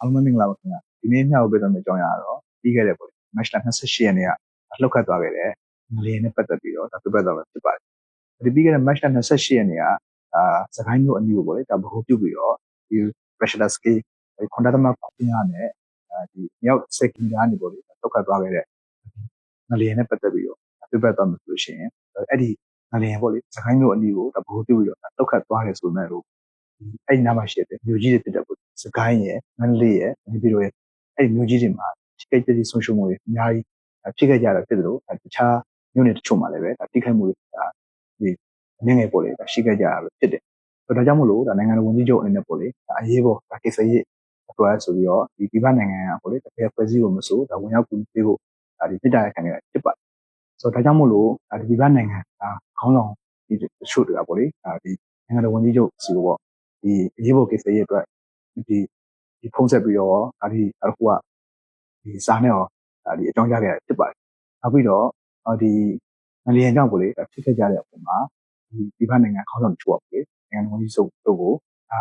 အားလုံးပဲမင်္ဂလာပါခင်ဗျာဒီနေ့ညောက်ပေးသွားမယ့်အကြောင်းအရာကတော့ပြီးခဲ့တဲ့ပေါ့မတ်လ28ရက်နေ့ကလှုပ်ခတ်သွားခဲ့တဲ့ငလျင်နဲ့ပတ်သက်ပြီးတော့ဒါပြပတ်သွားမှာဖြစ်ပါတယ်ဒီပြီးခဲ့တဲ့မတ်လ28ရက်နေ့ကအာစကိုင်းမြို့အနီးကိုပေါ့လေဒါဗဟိုပြုပြီးတော့ဒီ pressure scale ခွန်ဒါတမခွန်ရနဲ့ဒီမြောက်စက်ကီလာနေပေါ့လေလှုပ်ခတ်သွားခဲ့တဲ့ငလျင်နဲ့ပတ်သက်ပြီးတော့ပြပတ်သွားမှာဆိုလို့ရှိရင်အဲ့ဒီငလျင်ပေါ့လေစကိုင်းမြို့အနီးကိုဒါဗဟိုပြုပြီးတော့လှုပ်ခတ်သွားတယ်ဆိုမဲ့လို့ အဲ့ဒီနားမှာရှိတဲ့မြို့ကြီးတွေဖြစ်တဲ့ပေါ့စကိုင်းရဲ့မန္တလေးရဲ့ဒီပြီးတော့အဲ့ဒီမြို့ကြီးတွေမှာထိခိုက်ပျက်စီးဆုံးရှုံးမှုတွေအများကြီးဖြစ်ခဲ့ကြတာဖြစ်သလိုတခြားမြို့နယ်တချို့မှာလည်းပဲထိခိုက်မှုတွေဒါဒီငငယ်ပေါ်လေရှိခဲ့ကြတာပဲဖြစ်တယ်။ဒါကြောင့်မို့လို့ဒါနိုင်ငံတော်ဝန်ကြီးချုပ်အနေနဲ့ပေါ့လေဒါအရေးပေါ်ဒါကိစ္စရေးအတွက်ဆိုပြီးတော့ဒီပြည်ပနိုင်ငံကပေါ့လေတကယ်ဖွဲ့စည်းဖို့မဆိုဒါဝင်ရောက်ကူပေးဖို့ဒါဒီပြည်တာရခံနေတာဖြစ်ပါတယ်။ဆိုတော့ဒါကြောင့်မို့လို့ဒါဒီပြည်ပနိုင်ငံဒါခေါင်းဆောင်ဒီတချို့တွေကပေါ့လေဒါဒီနိုင်ငံတော်ဝန်ကြီးချုပ်စီကိုပေါ့ ဒီအရေးပေါ်ကိစ္စရေးအတွက်ဒီဒီဖုံးဆက်ပြီးတော့ဒါဒီအခုကဒီစာနဲ့ရောဒါဒီအကြောင်းကြားခဲ့တာဖြစ်ပါတယ်။နောက်ပြီးတော့ဒီငလျင်ကြောင့်ကိုလေဖြစ်ခဲ့ကြတဲ့အပေါ်မှာဒီပြည်ပနိုင်ငံခေါင်းဆောင်တချို့ကပေါ့လေနိုင်ငံတော်ကြီးစုပ်တို့ကိုအာ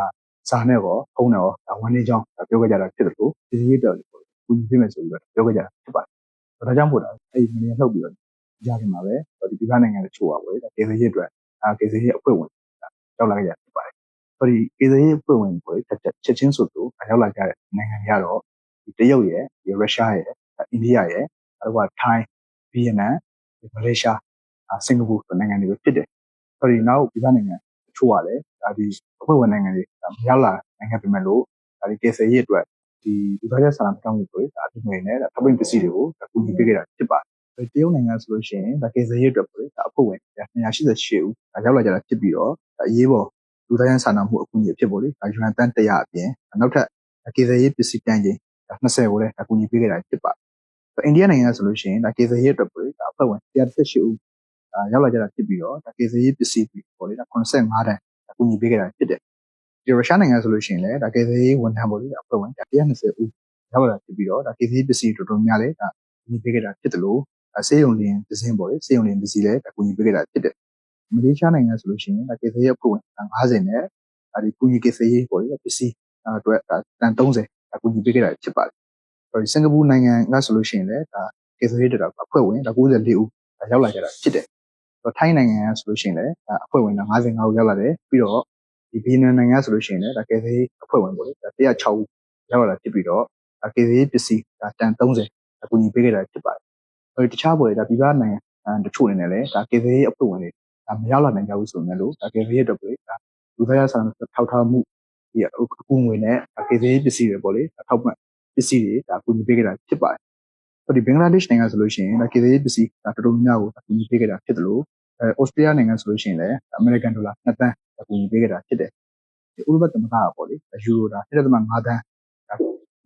စာနဲ့ရောဖုံးနဲ့ရောဒါဝန်လေးကြောင်းပြောခဲ့ကြတာဖြစ်တယ်လို့ဒီရေးတော်ကိုကူညီပေးမယ်ဆိုပြီးတော့ပြောခဲ့ကြတာဖြစ်ပါတယ်။ဒါကြောင့်မို့လို့အဲ့ဒီငလျင်လှုပ်ပြီးတော့ကြားခင်မှာပဲဒီပြည်ပနိုင်ငံတချို့ကပေါ့လေကေဇေးရေးအတွက်အာကေဇေးရေးအဖွဲ့ဝင်ရောက်လာခဲ့ကြ ဖြစ်ပါတယ်။ဟောဒီကေဇေးရေးအဖွဲ့ဝင်ပေါ့လေချက်ချင်းဆိုသူရောက်လာကြတဲ့နိုင်ငံတွေကတော့တရုတ်ရယ်ဒီရုရှားရယ်အိန္ဒိယရယ်အခုကထိုင်းဗီယက်နမ်မလေးရှားစင်ကာပူနိုင်ငံတွေဖြစ်တယ်။အဲဒီနောက်ဒီဘက်နိုင်ငံတချို့ကလည်းဒါဒီအဖွဲ့ဝင်နိုင်ငံတွေမရောက်လာနိုင်ငံပြင်မဲ့လို့ဒါဒီကေဆယ်ရေးအတွက်ဒီလူသားချင်းစာနာမှုတွေဒါအတူနေနဲ့ထပ်ပင်းပစ္စည်းတွေကိုကူညီပေးခဲ့တာဖြစ်ပါတယ်။တရုတ်နိုင်ငံဆိုလို့ရှိရင်ဒါကေဆယ်ရေးအတွက်ပေါ့လေဒါအဖွဲ့ဝင်288ဦးဒါရောက်လာကြတာဖြစ်ပြီးတော့အရေးပေါ် လူသားချင်းစာနာမှုအကူအညီဖြစ်ပေါ့လေဒါယူအန်တန်100အပြင်နောက်ထပ်ကေဆယ်ရေးပစ္စည်းတန်းချင်း20ကိုလည်းအကူအညီပေးခဲ့တာဖြစ်ပါတယ်။အိန္ဒိယနိုင်ငံဆိုလို့ရှိရင်ဒါကေဇေးရေးအတွက်ပေါ့လေဒါအဖွဲ့ဝင်118ဦးဒါရောက်လာကြတာဖြစ်ပြီးတော့ဒါကေဇေးရေးပစ္စည်းပေါ့လေဒါ85တန်းအကူအညီပေးခဲ့တာဖြစ်တယ်။ဒီရုရှားနိုင်ငံဆိုလို့ရှိရင်လည်းဒါကေဇေးရေးဝန်ထမ်းပေါ့လေဒါအဖွဲ့ဝင်120ဦးရောက်လာဖြစ်ပြီးတော့ဒါကေဇေးရေးပစ္စည်းတော်တော်များလည်းဒါအကူအညီပေးခဲ့တာဖြစ်တယ်လို့ဆေးရုံလင်းပစ္စည်းပေါ့လေဆေးရုံလင်းပစ္စည်းလည်းအကူအညီပေးခဲ့တာဖြစ်တယ်။ မလေးရှားနိုင်ငံဆိုလို့ရှိရင်ဒါကေဇေးရေးအဖွဲ့ဝင်50နဲ့ဒါဒီကူညီကေဇေးရေးပေါ့လေပစ္စည်းအတွက်ဒါတန်30အကူအညီပေးခဲ့တာဖြစ်ပါတယ်။စင်ကာပူနိုင်ငံကဆိုလို့ရှိရင်လည်းဒါကေဇေးတက်အဖွဲ့ဝင်94ဦးရောက်လာကြတာဖြစ်တယ်။ထိုင်းနိုင်ငံကဆိုလို့ရှိရင်လည်းဒါအဖွဲ့ဝင်55ဦးရောက်လာတယ်ပြီးတော့ဒီဗီယက်နမ်နိုင်ငံဆိုလို့ရှိရင်လည်းဒါကေဇေးအဖွဲ့ဝင်ပေါ့လေဒါ106ဦးရောက်လာဖြစ်ပြီးတော့ဒါကေဇေးပစ္စည်းဒါတန်30အကူအညီပေးခဲ့တာဖြစ်ပါတယ်။အဲဒီတခြားပေါ်လေဒါပြည်ပနိုင်ငံတချို့အနေနဲ့လည်းဒါကေဇေးအဖွဲ့ဝင်တွေ ဒါမရောက်လာနိုင်ကြဘူးဆိုရင်လည်းဒါကေဇေးအတွက်ပဲဒါလူသားရဆန်ထောက်ထားမှုဒီအကူငွေနဲ့ကေဇေးပစ္စည်းတွေပေါ့လေထောက်ပံ့ပစ္စည်းတွေဒါကူညီပေးခဲ့တာဖြစ်ပါတယ်။ဟိုဒီဘင်္ဂလားဒေ့ရှ်နိုင်ငံဆိုလို့ရှိရင်ဒါကေဇေးပစ္စည်းဒါတော်တော်များများကိုကူညီပေးခဲ့တာဖြစ်တယ်လို့အဲဩစတြေးလျနိုင်ငံဆိုလို့ရှိရင်လည်းအမေရိကန်ဒေါ်လာ2သန်းကူညီပေးခဲ့တာဖြစ်တယ်။ဒီဥရောပသမဂ္ဂကပေါ့လေယူရိုဒါ1.5သန်း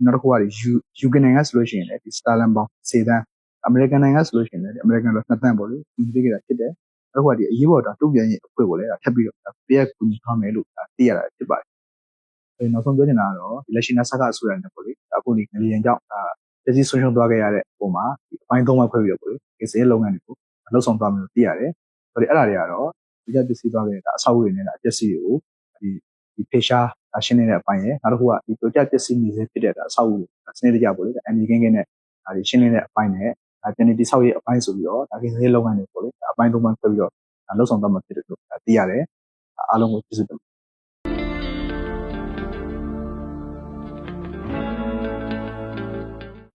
နောက်တစ်ခုကယူယူကနိုင်ငံဆိုလို့ရှိရင်လည်းဒီစတာလန်ပေါင်း10သန်းအမေရိကန်နိုင်ငံဆိုလို့ရှိရင်လည်းအမေရိကန်ဒေါ်လာ2သန်းပေါ့လေကူညီပေးခဲ့တာဖြစ်တယ်။ အခုကဒီအရေးပေါ်ဒါတုံ့ပြန်ရေးအဖွဲ့ကိုလည်းထပ်ပြီးတော့ပြည့်ကူညီထားမယ်လို့သိရတာဖြစ်ပါတယ်။အဲနောက်ဆုံးပြောချင်တာကတော့ဒီလက်ရှိ NASA ကအစိုးရနဲ့ပေါ့လေအခုဒီငလျင်ကြောင့်ဒါပစ္စည်းဆုံးရှုံးသွားခဲ့ရတဲ့ပုံမှာဒီအပိုင်း၃ပိုင်းခွဲပြီးတော့ပေါ့လေဒီစည်လုပ်ငန်းတွေကိုလှုပ်ဆောင်သွားမယ်လို့သိရတယ်။ဟိုဒီအဲ့ဒါတွေကတော့ဒီကပစ္စည်းသွားခဲ့တဲ့ဒါအဆောက်အဦတွေနဲ့အပစ္စည်းတွေကိုဒီဒီဖေရှားရှင်းနေတဲ့အပိုင်းရယ်နောက်တစ်ခုကဒီ project ပစ္စည်းနေစေဖြစ်တဲ့ဒါအဆောက်အဦစနစ်တကျပေါ့လေအန်ဒီကင်းကင်းနဲ့ဒါဒီရှင်းနေတဲ့အပိုင်းနဲ့ ဒါပြန်နေတိဆောက်ရေးအပိုင်းဆိုပြီးတော့ဒါကိစ္စရေးလုပ်ငန်းတွေပေါ့လေအပိုင်း၃ပိုင်းခွဲပြီးတော့လှုပ်ဆောင်သွားမှာဖြစ်တယ်လို့သိရတယ်။အားလုံးကိုကျေးဇူးတင်